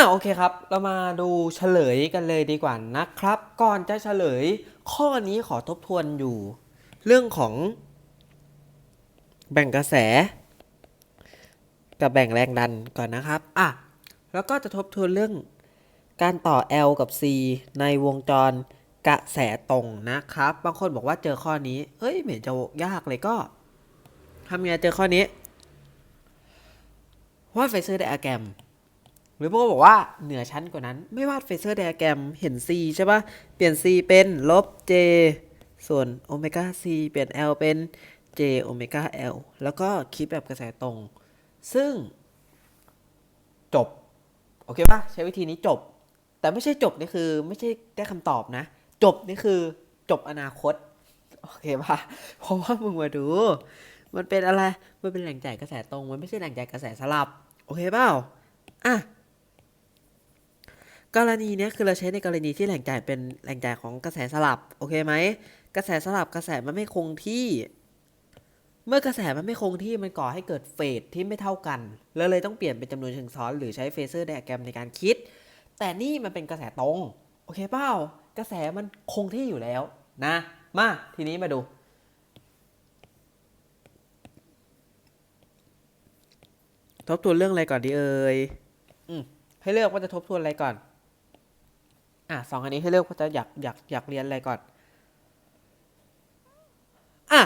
อ่าโอเคครับ เรามาดูเฉลยกันเลยดีกว่านะครับ ก่อนจะเฉลย ข้อนี้ขอทบทวนอยู่ เรื่องของ แบ่งกระแส กับแบ่งแรงดันก่อนนะครับอะแล้วก็จะทบทวนเรื่องการต่อ L กับ C ในวงจรกระแสตรงนะครับ บางคนบอกว่าเจอข้อนี้เฮ้ยไม่เห็นจะยากเลยก็ทำไงเจอข้อนี้ว่าไฟเซอร์ไดอะแกรม หรือพวกบอกว่าเหนือชั้นกว่านั้น ไม่วาดเฟเซอร์ไดอะแกรมเห็น C ใช่ปะเปลี่ยน C เป็นลบ J ส่วนโอเมก้า C เปลี่ยน L เป็น J โอเมก้า L แล้วก็คิดแบบกระแสตรง ซึ่ง จบ โอเคปะใช้วิธีนี้จบ แต่ไม่ใช่จบนี่คือ ไม่ใช่ได้คำตอบนะ จบนี่คือจบอนาคต โอเคปะเพราะว่ามึงมาดู มันเป็นอะไร มันเป็นแหล่งจ่ายกระแสตรง มันไม่ใช่แหล่งจ่ายกระแสสลับ โอเคเปล่าอะ กรณีนี้คือเราใช้ในกรณีที่แหล่งจ่ายเป็นแหล่งจ่ายของกระแสสลับโอเคไหมกระแสสลับกระแสมันไม่คงที่ เมื่อกระแสมันไม่คงที่มันก่อให้เกิดเฟสที่ไม่เท่ากันแล้วเลยต้องเปลี่ยนเป็นจำนวนเชิงซ้อน หรือใช้เฟเซอร์ไดอะแกรมในการคิด แต่นี่มันเป็นกระแสตรงโอเคเปล่ากระแสมันคงที่อยู่แล้วนะ มาทีนี้มาดูทบทวนเรื่องอะไรก่อนดีเอ่ย อืม ให้เลือกว่าจะทบทวนอะไรก่อน อะสองอันนี้ให้เลือกว่าจะอยากอยากอยากเรียนอะไรก่อน อะ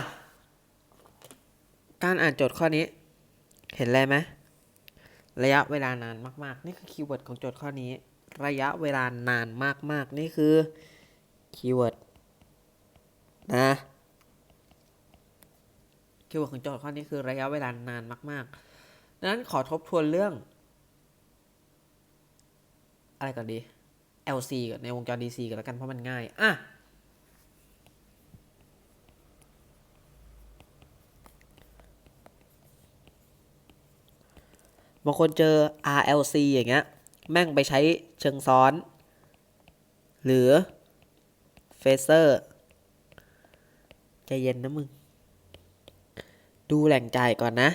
การอ่านโจทย์ข้อนี้ เห็นอะไรไหมระยะเวลานานมาก ๆ นี่คือคีย์เวิร์ดของโจทย์ข้อนี้ ระยะเวลานานมาก ๆ นี่คือคีย์เวิร์ดนะคีย์เวิร์ดของโจทย์ข้อนี้คือระยะเวลานานมากๆดังนั้นขอทบทวนเรื่อง อะไรก่อนดี LC ก่อนในวงจร DC ก่อนแล้วกันเพราะมันง่าย อะ บางคนเจอ RLC อย่างเงี้ย แม่งไปใช้เชิงซ้อน หรือเฟเซอร์ใจเย็นนะมึง ดูแหล่งจ่ายก่อนนะ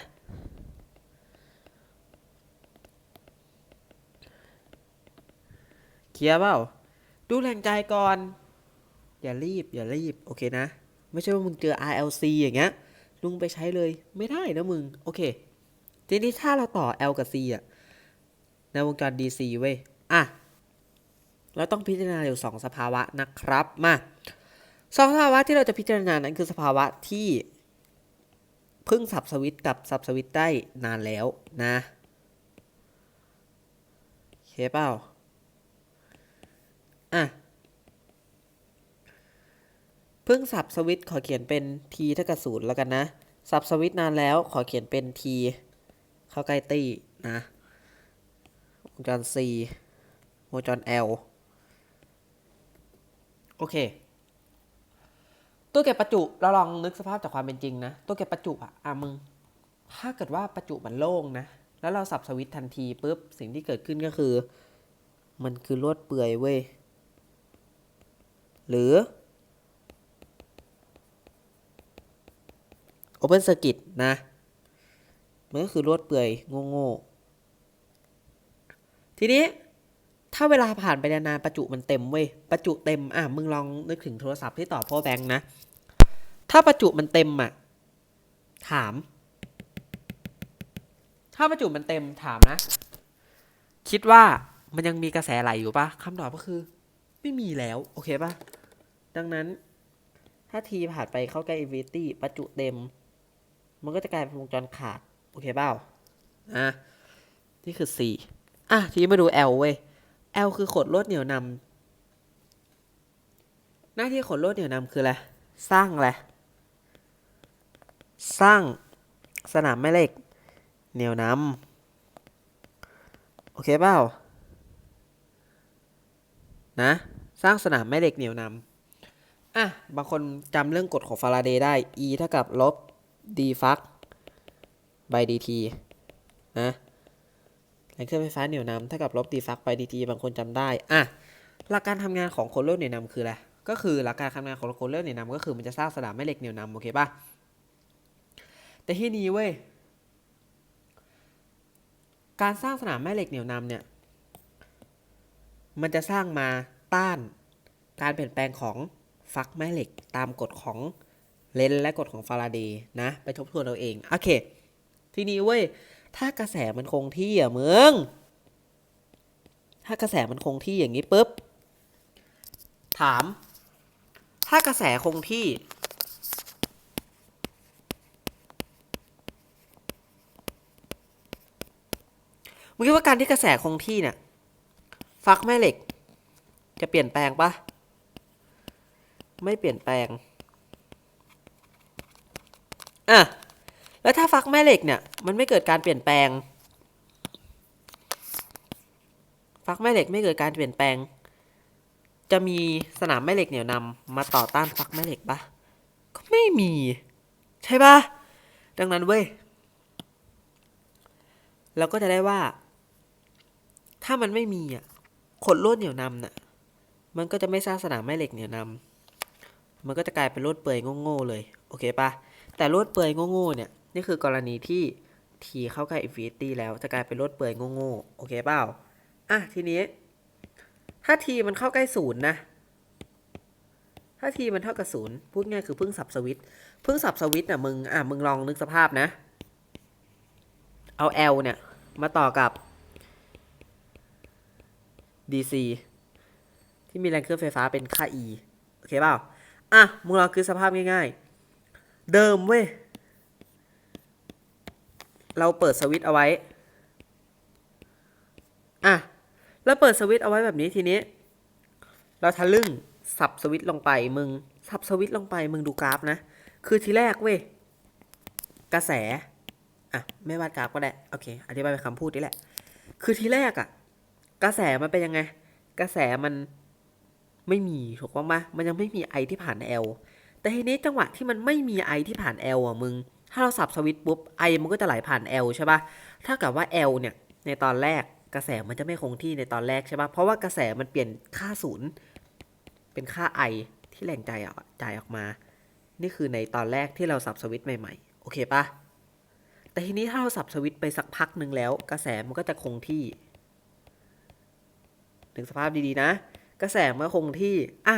เคลียร์เปล่า ดูแหล่งจ่ายก่อน อย่ารีบ อย่ารีบ โอเคนะ ไม่ใช่ว่ามึงเจอ RLC อย่างเงี้ยลุงไปใช้เลย ไม่ได้นะมึง โอเค ทีนี้ถ้าเราต่อ L กับ C อะในวงจร DC เว้ย อะ เราต้องพิจารณาอยู่ 2 สภาวะนะครับ มาสองสภาวะที่เราจะพิจารณานั้นคือสภาวะที่เพิ่งสับสวิตช์กับสับสวิตช์ได้นานแล้วนะโอเคเปล่า อะ เพิ่งสับสวิตขอเขียนเป็น t เท่ากับศูนย์แล้วกันนะ สับสวิตนานแล้วขอเขียนเป็น t เข้าใกล้ตี้นะวงจร C วงจร L โอเคตัวเก็บประจุเราลองนึกสภาพจากความเป็นจริงนะตัวเก็บประจุอะอะมึง ถ้าเกิดว่าประจุมันโล่งนะ แล้วเราสับสวิตทันทีปุ๊บ สิ่งที่เกิดขึ้นก็คือ มันคือลวดเปื่อยเว้ย หรือ Open Circuit นะ มันก็คือลวดเปื่อยโง่ๆ ทีนี้ถ้าเวลาผ่านไปนานๆประจุมันเต็มเว้ยประจุเต็ม อะ มึงลองนึกถึงโทรศัพท์ที่ต่อพ่อแบงค์นะ ถ้าประจุมันเต็มอะ ถาม ถ้าประจุมันเต็มถามนะ คิดว่ามันยังมีกระแสไหลอยู่ปะคำตอบก็คือ ไม่มีแล้ว โอเคปะ ดังนั้น ถ้าทีผ่านไปเข้าใกล้อินฟิตี้ประจุเต็ม มันก็จะกลายเป็นวงจรขาด โอเคเปล่าอะนี่คือ C อะ ทีนี้มาดู L เว้ย L คือขดลวดเหนี่ยวนำหน้าที่ขดลวดเหนี่ยวนำคืออะไร สร้างอะไร สร้างสนามแม่เหล็ก เหนี่ยวนำ โอเคเปล่า นะ สร้างสนามแม่เหล็กเหนี่ยวนำ อะ บางคนจำเรื่องกฎของฟาราเดย์ได้ E เท่ากับลบ d ฟัก by dt นะแรงเครื่องไฟฟ้าเหนี่ยวนำเท่ากับลบ d ฟัก by dt บางคนจำได้ อะ หลักการทำงานของโคลเลอร์เหนี่ยวนำคืออะไร ก็คือหลักการทำงานของโคลเลอร์เหนี่ยวนำก็คือมันจะสร้างสนามแม่เหล็กเหนี่ยวนำโอเคป่ะ แต่ที่นี้เว้ย การสร้างสนามแม่เหล็กเหนี่ยวนำเนี่ย มันจะสร้างมาต้านการเปลี่ยนแปลงของ ฟักแม่เหล็กตามกฎของเลนและกฎของฟาราเดย์นะ ไปทบทวนเอาเอง โอเค ทีนี้เว้ย ถ้ากระแสมันคงที่อะมึง ถ้ากระแสมันคงที่อย่างนี้ปุ๊บ ถาม ถ้ากระแสคงที่ มึงคิดว่าการที่กระแสคงที่เนี่ย ฟักแม่เหล็ก จะเปลี่ยนแปลงปะ ไม่เปลี่ยนแปลง อะ แล้วถ้าฟักแม่เหล็กเนี่ย มันไม่เกิดการเปลี่ยนแปลง ฟักแม่เหล็กไม่เกิดการเปลี่ยนแปลง จะมีสนามแม่เหล็กเหนี่ยวนำมาต่อต้านฟักแม่เหล็กปะก็ไม่มี ใช่ปะดังนั้นเว้ยเราก็จะได้ว่า ถ้ามันไม่มีอะขดลวดเหนี่ยวนำน่ะ มันก็จะไม่สร้างสนามแม่เหล็กเหนี่ยวนำ มันก็จะกลายเป็นลวดเปื่อยโง่ๆเลย โอเคปะแต่ลวดเปื่อยโง่ๆเนี่ย นี่คือกรณีที่ทีเข้าใกล้อินฟินิตี้แล้วจะกลายเป็นลวดเปื่อยโง่ๆ โอเคเปล่า อะทีนี้ ถ้าทีมันเข้าใกล้ศูนย์นะ ถ้าทีมันเท่ากับศูนย์พูดง่ายคือเพิ่งสับสวิตเพิ่งสับสวิตน่ะมึง อะมึงลองนึกสภาพนะ เอา L เนี่ย มาต่อกับ DC ที่มีแรงเคลื่อนไฟฟ้าเป็นค่า E โอเคเปล่า อะมึงลองคือสภาพง่ายๆ เดิมเว้ย เราเปิดสวิตช์เอาไว้ อะ แล้วเปิดสวิตช์เอาไว้แบบนี้ทีนี้ เราทะลึ่งสับสวิตช์ลงไปมึง สับสวิตช์ลงไปมึงดูกราฟนะ คือทีแรกเว้ย กระแส อะ ไม่วาดกราฟก็ได้ โอเค อธิบายเป็นคำพูดนี่แหละ คือทีแรกอะกระแสมันเป็นยังไง กระแสมัน ไม่มีถูกต้องปะมันยังไม่มีไอที่ผ่าน L แต่ทีนี้จังหวะที่มันไม่มีไอที่ผ่าน L อะมึง ถ้าเราสับสวิตช์ปุ๊บไอมันก็จะไหลผ่าน L ใช่ปะถ้ากับว่า L เนี่ยในตอนแรกกระแสมันจะไม่คงที่ในตอนแรกใช่ปะเพราะว่ากระแสมันเปลี่ยนค่าศูนย์เป็นค่าไอที่แรงใจออกจ่ายออกมา นี่คือในตอนแรกที่เราสับสวิตช์ใหม่ๆ โอเคปะแต่ทีนี้ถ้าเราสับสวิตช์ไปสักพักหนึ่งแล้ว กระแสมันก็จะคงที่ ถึงสภาพดีๆนะ กระแสมาคงที่อะ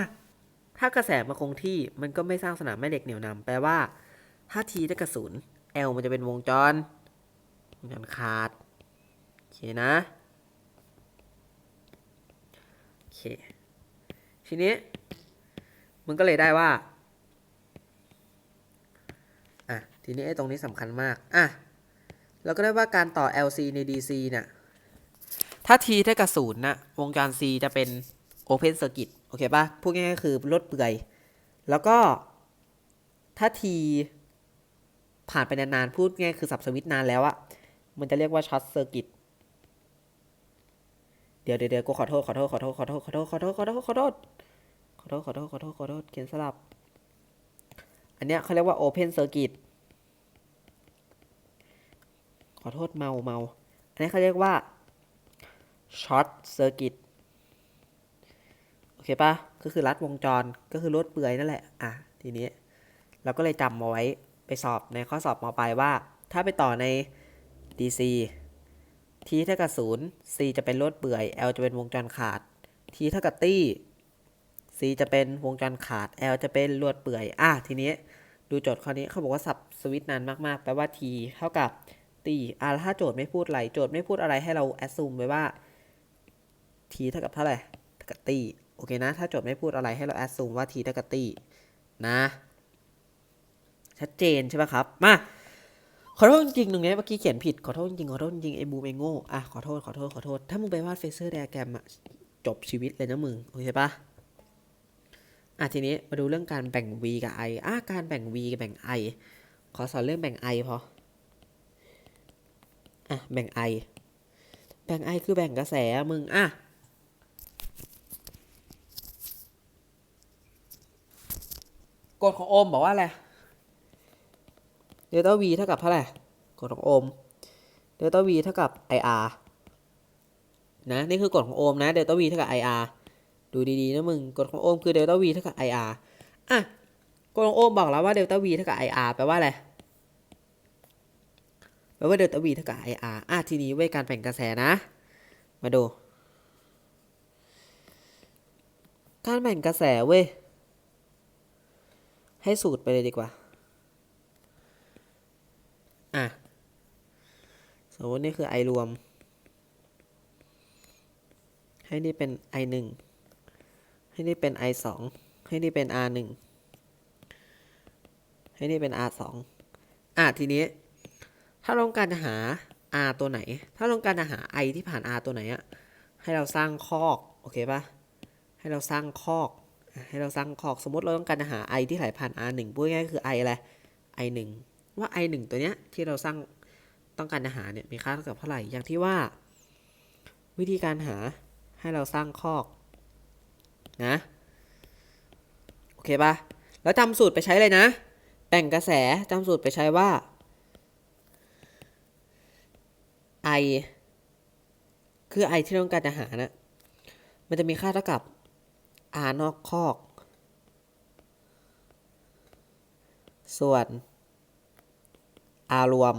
ถ้ากระแสมาคงที่มันก็ไม่สร้างสนามแม่เหล็กเหนี่ยวนำแปลว่า ถ้า t ได้กับศูนย์ L มันจะเป็นวงจรวงจรขาดโอเคนะโอเคทีนี้มันก็เลยได้ว่าอะทีนี้ไอ้ตรงนี้สำคัญมากอะเราก็ได้ว่าการต่อ LC ใน DC เนี่ยถ้า T เท่ากับศูนย์นะวงจร C จะเป็น Open Circuit โอเคปะพูดง่ายๆคือลดเปลือย แล้วก็ถ้า T ผ่านไปนานๆ พูดง่ายคือสับสวิตช์นานแล้วอะมันจะเรียกว่าช็อตเซอร์กิตเดี๋ยวเดี๋ยวกูขอโทษขอโทษขอโทษขอโทษขอโทษขอโทษขอโทษขอโทษขอโทษขอโทษขอโทษขอโทษเขียนสลับ อันเนี้ยเขาเรียกว่า Open Circuit ขอโทษเมาเมา อันนี้เขาเรียกว่าช็อตเซอร์กิต โอเคปะก็คือรัดวงจรก็คือลดเปลือยนั่นแหละ อะ ทีนี้ เราก็เลยจำมาไว้ไปสอบในข้อสอบมปลายว่า ถ้าไปต่อใน DC T เท่ากับศูนย์ C จะเป็นลดเปื่อย L จะเป็นวงจรขาด T เท่ากับตี้ C จะเป็นวงจรขาด L จะเป็นลวดเปื่อย อะ ทีนี้ดูโจทย์ข้อนี้เขาบอกว่าสับสวิตช์นานมากๆ แปลว่า T เท่ากับตีอะแล้วถ้าโจทย์ไม่พูดอะไร โจทย์ไม่พูดอะไรให้เราแอดซูมไว้ว่า t เท่ากับเท่าไหร่เท่ากับตี โอเคนะ ถ้าโจทย์ไม่พูดอะไรให้เราแอดซูมว่า t เท่ากับตีนะ ชัดเจนใช่ไหมครับ มา ขอโทษจริงๆหนึ่งนะเมื่อกี้เขียนผิด ขอโทษจริงขอโทษจริงไอ้บูมไอ้โง่อะขอโทษขอโทษขอโทษ ถ้ามึงไปวาดเฟเซอร์ไดอะแกรมอะจบชีวิตเลยนะมึง โอเคปะอะทีนี้มาดูเรื่องการแบ่ง v กับ i อะการแบ่ง v กับแบ่ง i ขอสอนเรื่องแบ่ง i พออะแบ่ง i แบ่ง i คือแบ่งกระแสมึงอะ กฎของโอห์มบอกว่าอะไรเดลต้า v เท่ากับเท่าไหร่กฎของโอห์มเดลต้า v เท่ากับ ir นะนี่คือกฎของโอห์มนะเดลต้า v เท่ากับ ir ดูดีๆนะมึงกฎของโอห์มคือเดลต้า v เท่ากับ ir อะกฎของโอห์มบอกแล้วว่าเดลต้า v เท่ากับ ir แปลว่าอะไรแปลว่าเดลต้า v เท่ากับ ir อะทีนี้เว้ยการแบ่งกระแสนะ มาดู การแบ่งกระแสเว้ย ให้สูตรไปเลยดีกว่า อะ สมมตินี่คือ i รวม ให้นี่เป็น i หนึ่ง ให้นี่เป็น i สอง ให้นี่เป็น r หนึ่ง ให้นี่เป็น r สองอะทีนี้ ถ้าเราต้องการจะหา r ตัวไหน ถ้าเราต้องการจะหา i ที่ผ่าน r ตัวไหนอะให้เราสร้างคอก โอเคปะให้เราสร้างคอก ให้เราสร้างคอกสมมติเราต้องการหา i ที่ไหลผ่าน r หนึ่งพูดง่ายคือ i อะไร i หนึ่งว่า i หนึ่งตัวเนี้ยที่เราสร้างต้องการหาเนี่ยมีค่าเท่ากับเท่าไหร่ อย่างที่ว่า วิธีการหาให้เราสร้างคอกนะโอเคปะแล้วจำสูตรไปใช้เลยนะ แบ่งกระแสจำสูตรไปใช้ว่า i คือ i ที่ต้องการจะหานะ มันจะมีค่าเท่ากับ r นอกคอก ส่วน r รวม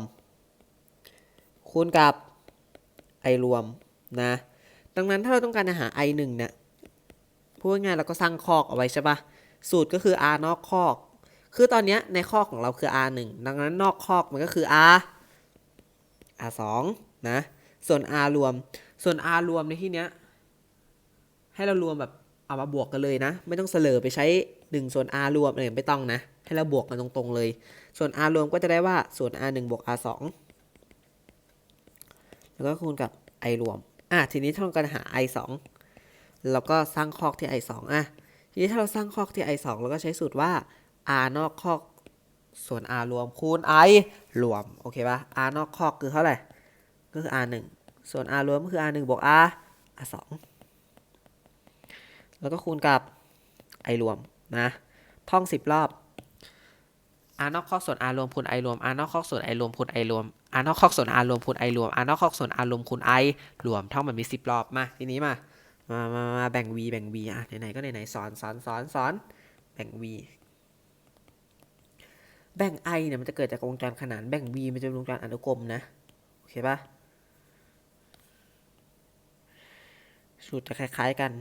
คูณกับ i รวมนะ ดังนั้นถ้าเราต้องการหา i 1เนี่ยพูดง่ายเราก็สร้างคอกเอาไว้ใช่ปะสูตรก็คือ r นอกคอก คือตอนนี้ในคอกของเราคือ r 1ดังนั้นนอกคอกมันก็คือ r r 2นะ ส่วน r รวม ส่วน r รวมในที่เนี้ย ให้เรารวมแบบ เอามาบวกกันเลยนะ ไม่ต้องเสลอไปใช้1ส่วน r รวมอะไรไม่ต้องนะ ให้เราบวกกันตรงๆเลย ส่วน r รวมก็จะได้ว่าส่วน r 1บวก r 2แล้วก็คูณกับ i รวมอะทีนี้ถ้าเราการหา i 2เราก็สร้างคอกที่ i 2อะทีนี้ถ้าเราสร้างคอกที่ i 2เราก็ใช้สูตรว่า r นอกคอกส่วน r รวมคูณ i รวมโอเคป่ะ r นอกคอกคือเท่าไหร่ก็คือ r 1ส่วน r รวมก็คือ r 1บวก r r 2 แล้วก็คูณกับ i รวมนะ ท่อง 10 รอบ r นอกคอกส่วน r รวมคูณ i รวม r นอกคอกส่วน i รวมคูณ i รวม r นอกคอกส่วน r รวมคูณ i รวม r นอกคอกส่วน r รวมคูณ i รวมท่องแบบนี้10 รอบมาทีนี้มา มามามาแบ่ง v แบ่ง v อะไหนๆก็ไหนๆสอนสอนสอนสอนแบ่ง v แบ่ง i เนี่ยมันจะเกิดจากวงจรขนานแบ่ง v มันจะเป็นวงจรอนุกรมนะโอเคปะสูตรจะคล้าย ๆกัน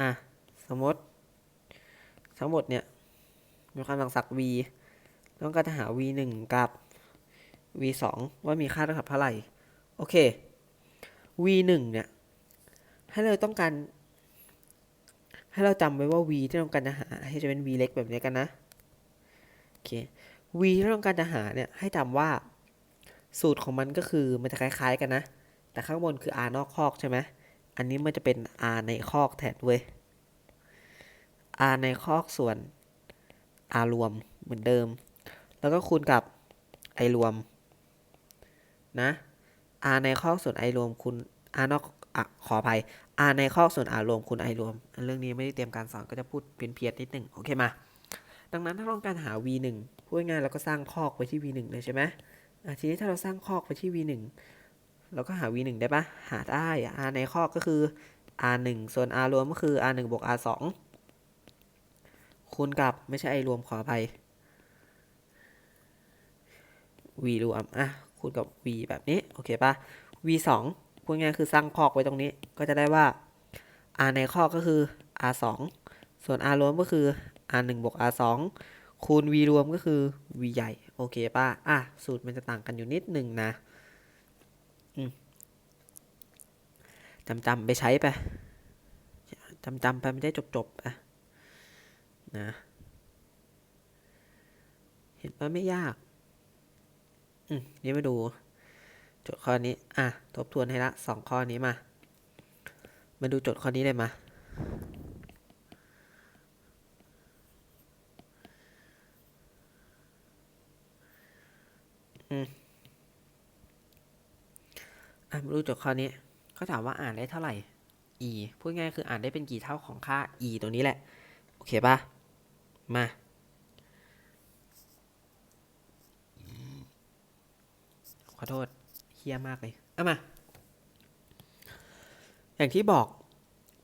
อะ สมมติ ทั้งหมดเนี่ยมีความลังศักดิ์ v ต้องการจะหา v 1กับ v 2ว่ามีค่าเท่ากับเท่าไหร่ โอเค v 1เนี่ย ให้เราต้องการ ให้เราจำไว้ว่า v ที่ต้องการจะหา ให้จะเป็น v เล็กแบบนี้กันนะ โอเค v ที่ต้องการจะหาเนี่ย ให้จำว่าสูตรของมันก็คือมันจะคล้าย ๆ กันนะ แต่ข้างบนคือ r นอกคอกใช่ไหม อันนี้มันจะเป็น r ในคอกแทนเว้ย r ในคอกส่วน r รวมเหมือนเดิม แล้วก็คูณกับ i รวม นะ r ในคอกส่วน i รวมคูณ r นอกอขออภัย r ในคอกส่วน r รวมคูณ i รวม เรื่องนี้ไม่ได้เตรียมการสอนก็จะพูดเพี้ยนๆนิดหนึ่งโอเคมา ดังนั้นถ้าต้องการหา v 1พูดง่ายเราก็สร้างคอกไว้ที่ v 1เลยใช่ไหมทีนี้ถ้าเราสร้างคอกไว้ที่ v 1 เราก็หา v 1ได้ปะหาได้ r ในคอก็คือ r 1ส่วน r รวมก็คือ r 1บวก r 2คูณกับไม่ใช่ i รวมขออภัย v รวมอะคูณกับ v แบบนี้ โอเคปะ v 2พูดง่ายคือสร้างคอกไว้ตรงนี้ ก็จะได้ว่า r ในคอกก็คือ r 2ส่วน r รวมก็คือ r 1บวก r 2คูณ v รวมก็คือ v ใหญ่ โอเคป่ะ อะ สูตรมันจะต่างกันอยู่นิดหนึ่งนะ อืม จำจำๆไปใช้ไปจำจำๆไปไม่ได้จบจบๆอะนะเห็นว่าไม่ยาก อืมนี่มาดูโจทย์ข้อนี้ อะ ทบทวนให้ละสองข้อนี้มา มาดูโจทย์ข้อนี้เลยมาอะมาดูโจทย์ข้อนี้ เขาถามว่าอ่านได้เท่าไหร่ e พูดง่ายคืออ่านได้เป็นกี่เท่าของค่า e ตรงนี้แหละ โอเคป่ะมา ขอโทษเฮี้ยมากเลยเอามา อย่างที่บอก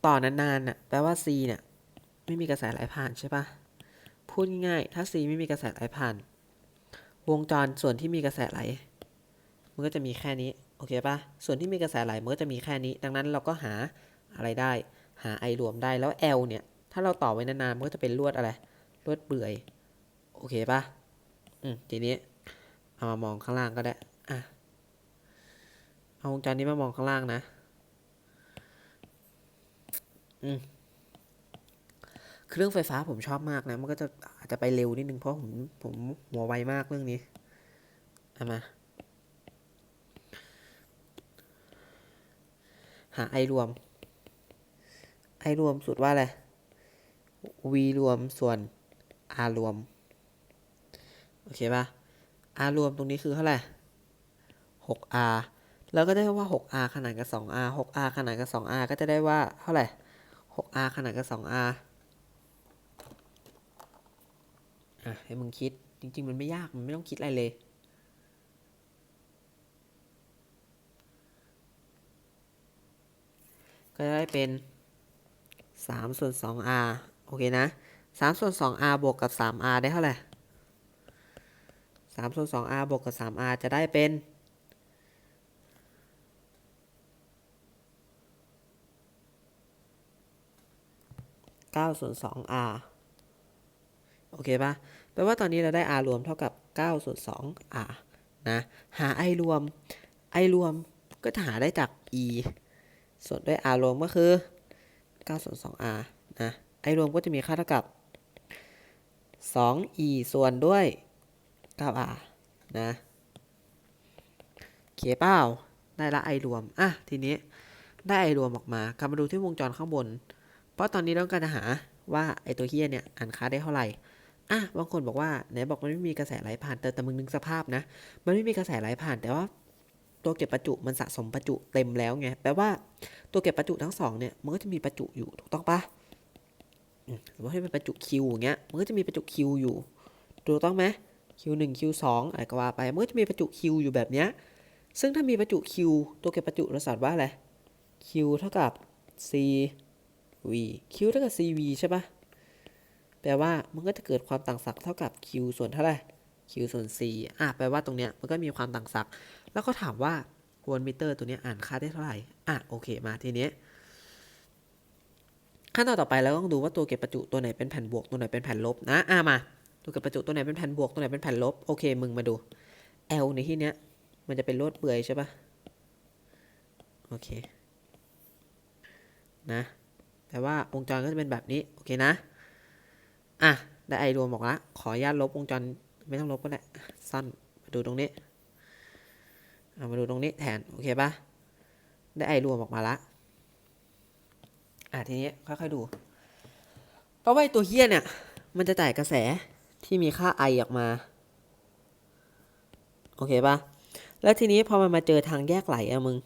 ต่อนานๆน่ะแปลว่า c เนี่ยไม่มีกระแสไหลผ่านใช่ปะพูดง่ายๆถ้า c ไม่มีกระแสไหลผ่าน วงจรส่วนที่มีกระแสไหล มันก็จะมีแค่นี้ โอเคปะส่วนที่มีกระแสไหลมันก็จะมีแค่นี้ ดังนั้นเราก็หาอะไรได้ หา i รวมได้แล้ว l เนี่ย ถ้าเราต่อไว้นานๆ มันก็จะเป็นลวดอะไร ลวดเปื่อย โอเคปะอืม ทีนี้ เอามามองข้างล่างก็ได้ อะ เอาวงจรนี้มามองข้างล่างนะ อืม เครื่องไฟฟ้าผมชอบมากนะ มันก็จะอาจจะไปเร็วนิดนึงเพราะผมผมหัวไวมากเรื่องนี้ เอามา หา i รวม i รวมสูตรว่าอะไร v รวมส่วน r รวม โอเคปะ r รวมตรงนี้คือเท่าไหร่ 6r แล้วก็ได้ว่า 6r ขนานกับ 2r 6r ขนานกับ 2r ก็จะได้ว่าเท่าไหร่ 6r ขนานกับ 2r อะให้มึงคิด จริง ๆ มันไม่ยาก มันไม่ต้องคิดอะไรเลย ก็จะได้เป็น3ส่วน 2r โอเคนะ3ส่วน 2r บวกกับ 3r ได้เท่าไหร่3ส่วน 2r บวกกับ 3r จะได้เป็น9ส่วน 2r โอเคปะแปลว่าตอนนี้เราได้ r รวมเท่ากับ9ส่วน 2r นะ หา i รวม i รวมก็จะหาได้จาก e ส่วนด้วย r รวมก็คือ9ส่วน 2r นะ i รวมก็จะมีค่าเท่ากับ 2e ส่วนด้วย 9r นะโอเคเปล่าได้ละ i รวม อะ ทีนี้ได้ i รวมออกมากลับมาดูที่วงจรข้างบน เพราะตอนนี้ต้องการหาว่าไอตัวเฮียเนี่ยอ่านค่าได้เท่าไหร่อะบางคนบอกว่าไหนบอกมันไม่มีกระแสไหลผ่านแต่แต่มึงนึกสภาพนะ มันไม่มีกระแสไหลผ่านแต่ว่า ตัวเก็บประจุมันสะสมประจุเต็มแล้วไงแปลว่าตัวเก็บประจุทั้งสองเนี่ยมันก็จะมีประจุอยู่ถูกต้องปะอืมสมมติให้เป็นประจุคิวอย่างเงี้ยมันก็จะมีประจุคิวอยู่ถูกต้องไหมคิวหนึ่งคิวสองอะไรก็ว่าไปมันก็จะมีประจุคิวอยู่แบบเนี้ยซึ่งถ้ามีประจุคิวตัวเก็บประจุเราสอนว่าอะไรคิวเท่ากับ c v q เท่ากับ cv ใช่ปะแปลว่ามันก็จะเกิดความต่างศักย์เท่ากับ q ส่วนเท่าไหร่ q ส่วน c อะแปลว่าตรงเนี้ยมันก็มีความต่างศักย์ แล้วก็ถามว่าโวลต์มิเตอร์ตัวนี้อ่านค่าได้เท่าไหร่ อะโอเคมาทีนี้ขั้นตอนต่อไปเราต้องดูว่าตัวเก็บประจุตัวไหนเป็นแผ่นบวกตัวไหนเป็นแผ่นลบนะอะมาตัวเก็บประจุตัวไหนเป็นแผ่นบวกตัวไหนเป็นแผ่นลบโอเคมึงมาดู L ในที่เนี้ยมันจะเป็นลวดเปื่อยใช่ปะโอเคนะแปลว่าวงจรก็จะเป็นแบบนี้โอเคนะอะได้ไอรวมบอกละขออนุญาตลบวงจรไม่ต้องลบก็ได้สั้นมาดูตรงนี้ เอามาดูตรงนี้แทน โอเคปะได้ไอรวมออกมาละ อะทีนี้ค่อยๆดู เพราะว่าตัวเฮี้ยเนี่ย มันจะจ่ายกระแสที่มีค่าไอออกมา โอเคปะแล้วทีนี้พอมันมาเจอทางแยกไหลอะมึง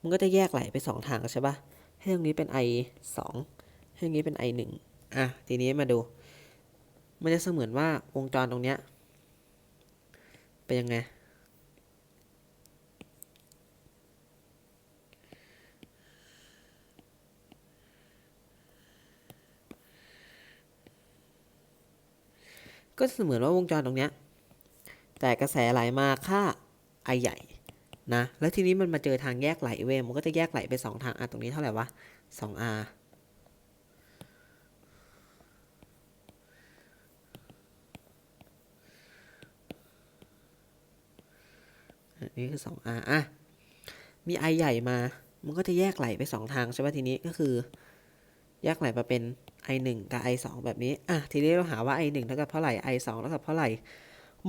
มันก็จะแยกไหลไปสองทางใช่ปะให้ตรงนี้เป็น i สองให้ตรงนี้เป็น i หนึ่งอะ ทีนี้มาดู มันจะเสมือนว่าวงจรตรงเนี้ย เป็นยังไง ก็เสมือนว่าวงจรตรงเนี้ยแต่กระแสไหลมาค่า i ใหญ่นะ แล้วทีนี้มันมาเจอทางแยกไหลเวมันก็จะแยกไหลไปสองทางอะตรงนี้เท่าไหร่วะ 2r อันนี้คือ 2r อะ มี i ใหญ่มา มันก็จะแยกไหลไปสองทางใช่ป่ะทีนี้ก็คือ แยกไหลมาเป็น i 1 กับ i 2 แบบนี้ อะ ทีนี้เราหาว่า i 1 เท่ากับเท่าไหร่ i 2 เท่ากับเท่าไหร่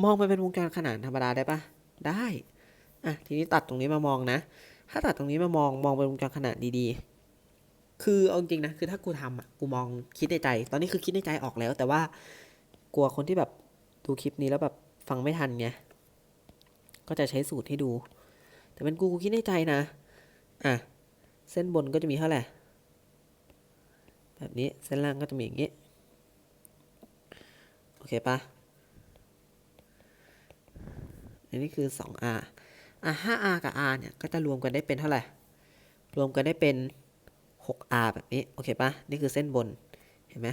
มองไปเป็นวงจรขนานธรรมดาได้ปะได้ อะ ทีนี้ตัดตรงนี้มามองนะ ถ้าตัดตรงนี้มามอง มองเป็นวงจรขนาดดีๆ คือเอาจริงนะ คือถ้ากูทำอะ กูมองคิดในใจ ตอนนี้คือคิดในใจออกแล้ว แต่ว่ากลัวคนที่แบบดูคลิปนี้แล้วแบบฟังไม่ทันไง ก็จะใช้สูตรให้ดู แต่เป็นกูกูคิดในใจนะ อะ เส้นบนก็จะมีเท่าไหร่ แบบนี้เส้นล่างก็จะมีอย่างนี้ โอเคปะอันนี้คือ 2r อะ 5r กับ r เนี่ย ก็จะรวมกันได้เป็นเท่าไหร่ รวมกันได้เป็น 6r แบบนี้ โอเคปะนี่คือเส้นบน เห็นไหม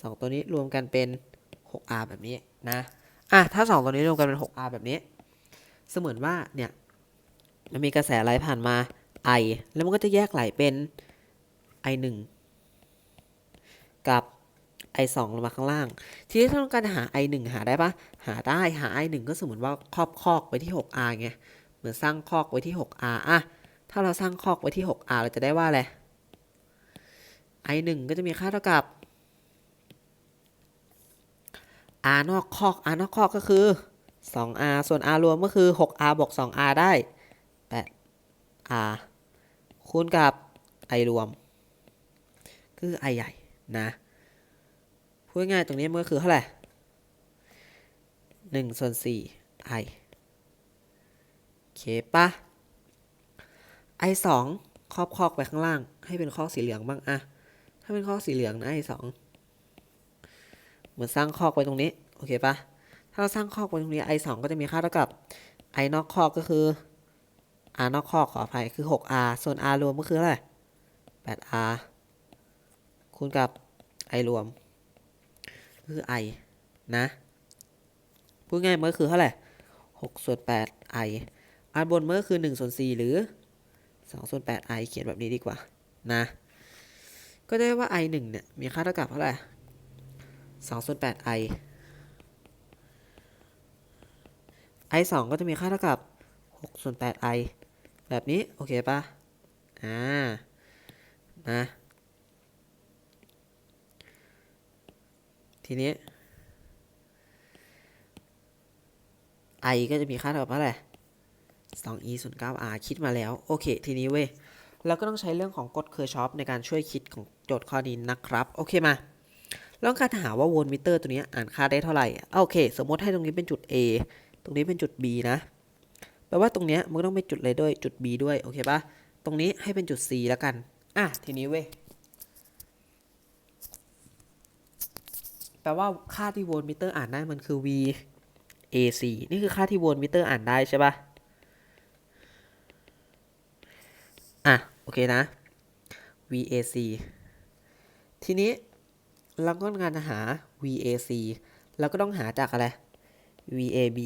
สองตัวนี้รวมกันเป็น 6r แบบนี้นะ อะ ถ้าสองตัวนี้รวมกันเป็น 6r แบบนี้ เสมือนว่า เนี่ย มันมีกระแสไหลผ่านมา I แล้วมันก็จะแยกไหลเป็น I 1 กับ I 2 ลงมาข้างล่าง ทีนี้ถ้าต้องการหา I 1 หาได้ปะหาได้หา I 1 ก็สมมติว่าครอบคอกไว้ที่ 6R ไงเหมือนสร้างคอกไว้ที่ 6R อะถ้าเราสร้างคอกไว้ที่ 6R เราจะได้ว่าอะไร I 1 ก็จะมีค่าเท่ากับ R นอกคอก R นอกคอกก็คือ 2R ส่วน R รวมก็คือ 6R บวก 2R ได้ 8R คูณกับ I รวมก็คือ I ใหญ่ นะพูดง่ายตรงนี้มันก็คือเท่าไหร่หนึ่งส่วนสี่ I โอเคปะ I สองครอบคอกไปข้างล่าง ให้เป็นคอกสีเหลืองบ้างอะถ้าเป็นคอกสีเหลืองนะ I สองเหมือนสร้างคอกไว้ตรงนี้โอเคปะถ้าเราสร้างคอกไว้ตรงนี้ I สองก็จะมีค่าเท่ากับ I นอกคอกก็คือ R นอกคอกขออภัยคือ 6R ส่วน R รวมก็คือเท่าไหร่ 8R คูณกับ I รวม คือ i นะ พูดง่ายมันก็คือเท่าไหร่6ส่วน8 i อันบนมันก็คือ1ส่วน4หรือ2ส่วน8 i เขียนแบบนี้ดีกว่า นะ ก็ได้ว่า i 1เนี่ย มีค่าเท่ากับเท่าไหร่2ส่วน8 i i 2ก็จะมีค่าเท่ากับ6ส่วน8 i แบบนี้ โอเคป่ะ อ่า นะ ทีนี้ i ก็จะมีค่าเท่ากับเท่าไหร่ 2e ส่วน 9r คิดมาแล้ว โอเค ทีนี้เว้ยเราก็ต้องใช้เรื่องของกฎเคอร์ชอปในการช่วยคิดของโจทย์ข้อนี้นะครับ โอเคมาลองการหาว่าโวลต์มิเตอร์ตัวนี้อ่านค่าได้เท่าไหร่ โอเค สมมติให้ตรงนี้เป็นจุด A ตรงนี้เป็นจุด B นะ แปลว่าตรงเนี้ยมันต้องเป็นจุดเลยด้วย จุด B ด้วย โอเคปะตรงนี้ให้เป็นจุด C แล้วกัน อะ ทีนี้เว้ย แป ลว่าค่าที่โวลต์มิเตอร์อ่านได้มันคือ V AC นี่คือค่าที่โวลต์มิเตอร์อ่านได้ใช่ปะอะ โอเคนะ VAC ทีนี้เราก็งานหา VAC เราก็ต้องหาจากอะไร VAB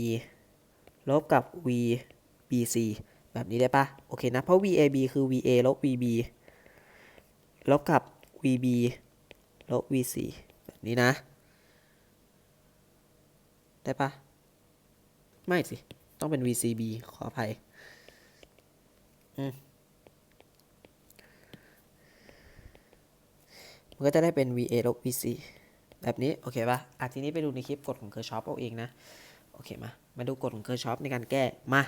ลบกับ VBC แบบนี้ได้ปะโอเคนะ เพราะ VAB คือ VA ลบ VB ลบกับ VB ลบ VC แบบนี้นะ ได้ปะไม่สิ ต้องเป็น VCB ขออภัย อืมมันก็จะได้เป็น VA ลบ VC แบบนี้ โอเคปะอะทีนี้ไปดูในคลิปกฎของเคอร์ชอปเอาเองนะ โอเคมา มาดูกฎของเคอร์ชอปในการแก้ มา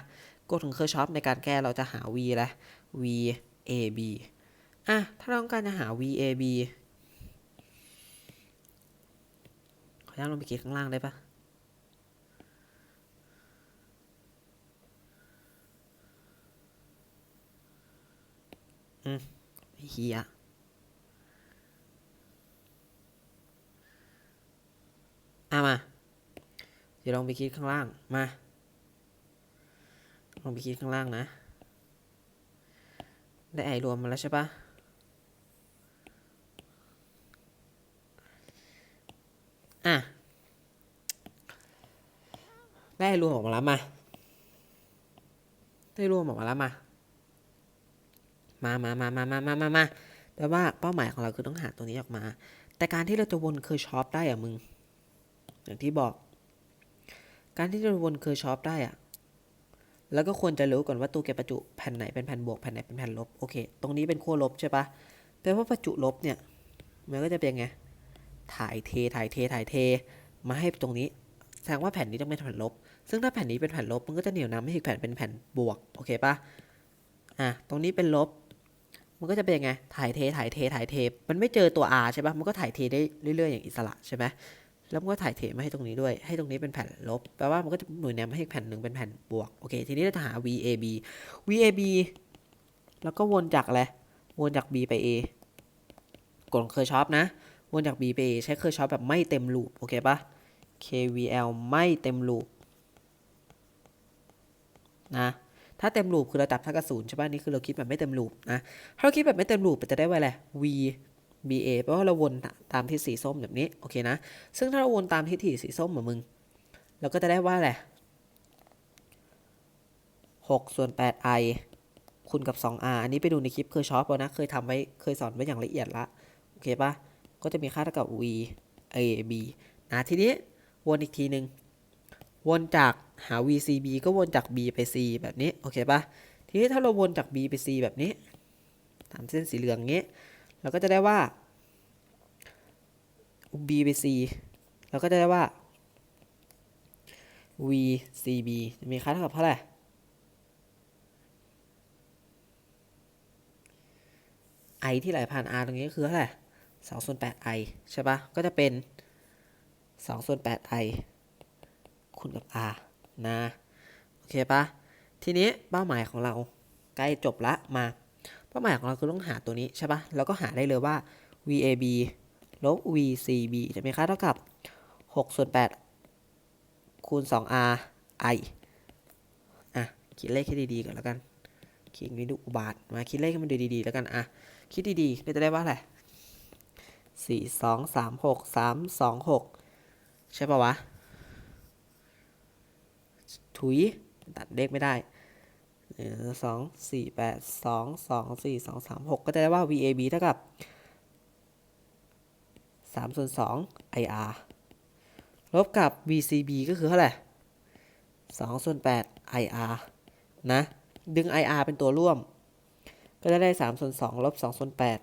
กฎของเคอร์ชอปในการแก้เราจะหา V และ VAB อะ ถ้าเราต้องการจะหา VAB ขออนุญาตลงไปคลิกข้างล่างได้ปะ อืมเฮียอะมา เดี๋ยวลองไปคิดข้างล่าง มา ลองไปคิดข้างล่างนะ ได้ไอรวมมาแล้วใช่ปะอะ ได้ไอรวมออกมาแล้วมา ได้รวมออกมาแล้วมา มามามามามามามามาแปลว่าเป้าหมายของเราคือต้องหาตัวนี้ออกมา แต่การที่เราจะวนเคอร์ชอปได้อะมึง อย่างที่บอก การที่จะวนเคอร์ชอปได้อะแล้วก็ควรจะรู้ก่อนว่าตู้เก็บประจุแผ่นไหนเป็นแผ่นบวกแผ่นไหนเป็นแผ่นลบโอเค ตรงนี้เป็นขั้วลบใช่ปะแปลว่าประจุลบเนี่ย มันก็จะเป็นไง ถ่ายเท ถ่ายเท ถ่ายเท มาให้ตรงนี้ แสดงว่าแผ่นนี้ต้องเป็นแผ่นลบ ซึ่งถ้าแผ่นนี้เป็นแผ่นลบ มันก็จะเหนี่ยวนำให้อีกแผ่นเป็นแผ่นบวก โอเคปะอะ ตรงนี้เป็นลบ มันก็จะเป็นยังไง ถ่ายเท ถ่ายเท ถ่ายเท มันไม่เจอตัว R ใช่ปะมันก็ถ่ายเทได้เรื่อยๆอย่างอิสระใช่ไหมแล้วมันก็ถ่ายเทมาให้ตรงนี้ด้วย ให้ตรงนี้เป็นแผ่นลบ แปลว่ามันก็จะหน่วยแนำให้แผ่นหนึ่งเป็นแผ่นบวก โอเค ทีนี้เราจะหา VAB VAB แล้วก็วนจากอะไร วนจาก B ไป A กดเคอร์ชอปนะ วนจาก B ไป A ใช้เคอร์ชอปแบบไม่เต็มลูป โอเคปะ KVL ไม่เต็มลูปนะ ถ้าเต็มลูปคือเราจับเท่ากับศูนย์ใช่ป่ะนี่คือเราคิดแบบไม่เต็มลูปนะ ถ้าเราคิดแบบไม่เต็มลูปจะได้ว่าอะไร v ba แปลว่าเราวนตามที่สีส้มแบบนี้ โอเคนะ ซึ่งถ้าเราวนตามที่ที่สีส้มเหมือนมึง เราก็จะได้ว่าอะไร6ส่วน8 i คูณกับ 2r อันนี้ไปดูในคลิปเคยชอปแล้วนะ เคยทำไว้ เคยสอนไว้อย่างละเอียดละ โอเคปะก็จะมีค่าเท่ากับ v a b นะ ทีนี้วนอีกทีหนึ่ง วนจากหา v c b ก็วนจาก b ไป c แบบนี้ โอเคปะทีนี้ถ้าเราวนจาก b ไป c แบบนี้ ตามเส้นสีเหลืองงี้ เราก็จะได้ว่า b ไป c เราก็จะได้ว่า v c b จะมีค่าเท่ากับเท่าไหร่ i ที่ไหลผ่าน r ตรงนี้ก็คือเท่าไหร่2ส่วน8 i ใช่ปะก็จะเป็น2ส่วน8 i คูณกับ r นะ โอเคปะทีนี้เป้าหมายของเราใกล้จบละมา เป้าหมายของเราคือต้องหาตัวนี้ใช่ปะเราก็หาได้เลยว่า vab ลบ vcb จะมีค่าเท่ากับ6ส่วน8คูณ 2r i อะ คิดเลขให้ดีๆก่อนแล้วกันคิดนี้ดูอุบาทมาคิดเลขให้มันดูดีๆแล้วกันอะ คิดดีๆเราจะได้ว่าอะไรสี่สองสามหกสามสองหกใช่ปะวะ ถุย ตัดเลขไม่ได้หนึ่งสองสี่แปดสองสองสี่สองสามหกก็จะได้ว่า VAB เท่ากับสามส่วนสอง IR ลบกับ VCB ก็คือเท่าไหร่สองส่วนแปด IR นะ ดึง IR เป็นตัวร่วม ก็จะได้สามส่วนสองลบสองส่วนแปด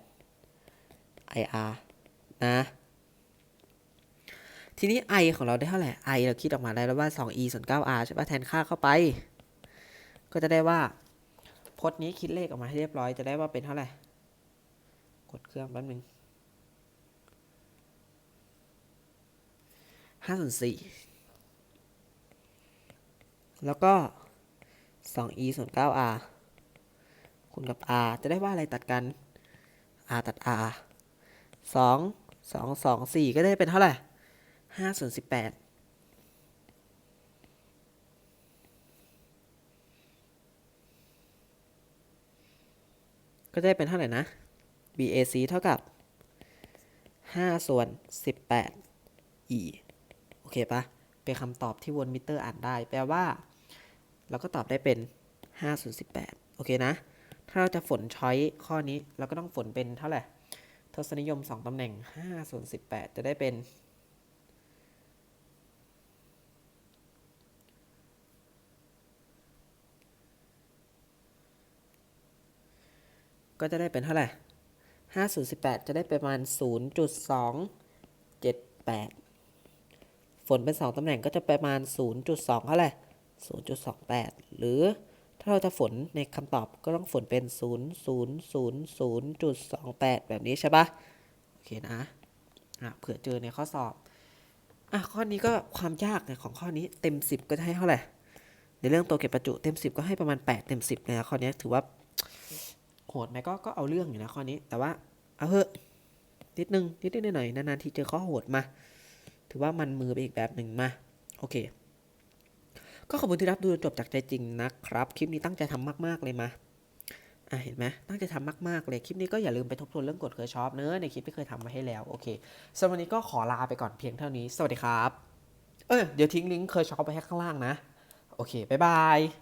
IR นะ ทีนี้ i ของเราได้เท่าไหร่ i เราคิดออกมาได้แล้วว่า 2e ส่วน 9r ใช่ปะแทนค่าเข้าไป ก็จะได้ว่าพจน์นี้คิดเลขออกมาให้เรียบร้อยจะได้ว่าเป็นเท่าไหร่ กดเครื่องแป๊บนึง5ส่วน4แล้วก็ 2e ส่วน 9r คูณกับ r จะได้ว่าอะไรตัดกัน r ตัด r 2 2 2 4 ก็ได้เป็นเท่าไหร่ ห้าส่วนสิบแปดก็จะได้เป็นเท่าไหร่นะ BAC เท่ากับห้าส่วนสิบแปด E โอเคปะเป็นคำตอบที่วนมิเตอร์อ่านได้ แปลว่า เราก็ตอบได้เป็นห้าส่วนสิบแปดโอเคนะ ถ้าเราจะฝนช้อยข้อนี้ เราก็ต้องฝนเป็นเท่าไหร่ ทศนิยม 2ตำแหน่ง 5 ส่วน 18 จะได้เป็น ก็จะได้เป็นเท่าไหร่5018 จะได้ประมาณ 0.278 ฝนเป็น 2ตำแหน่งก็จะประมาณ 0.2 เท่าไหร่0.28 หรือถ้าเราจะฝนในคำตอบก็ต้องฝนเป็น 0.000.28 แบบนี้ใช่ปะโอเคนะอะเผื่อเจอในข้อสอบ อะ ข้อนี้ก็ความยากเนี่ยของข้อนี้เต็ม 10 ก็จะให้เท่าไหร่ ในเรื่องตัวเก็บประจุเต็ม 10 ก็ให้ประมาณ 8 เต็ม 10เลยนะข้อนี้ถือว่า โหดไหมก็ก็เอาเรื่องอยู่นะข้อนี้ แต่ว่าเอาเถอะนิดนึงนิดนิดหน่อยๆนานๆทีเจอข้อโหดมา ถือว่ามันมือไปอีกแบบหนึ่งมา โอเค ก็ขอบคุณที่รับดูจนจบจากใจจริงนะครับ คลิปนี้ตั้งใจทำมาก ๆ เลยมาอะเห็นไหมตั้งใจทำมาก ๆ เลย คลิปนี้ก็อย่าลืมไปทบทวนเรื่องกฎเคยชอบเนอะในคลิปที่เคยทำมาให้แล้วโอเคสำหรับวันนี้ก็ขอลาไปก่อนเพียงเท่านี้ สวัสดีครับ เออเดี๋ยวทิ้งลิงก์เคยชอบไปให้ข้างล่างนะ โอเค บ๊ายบาย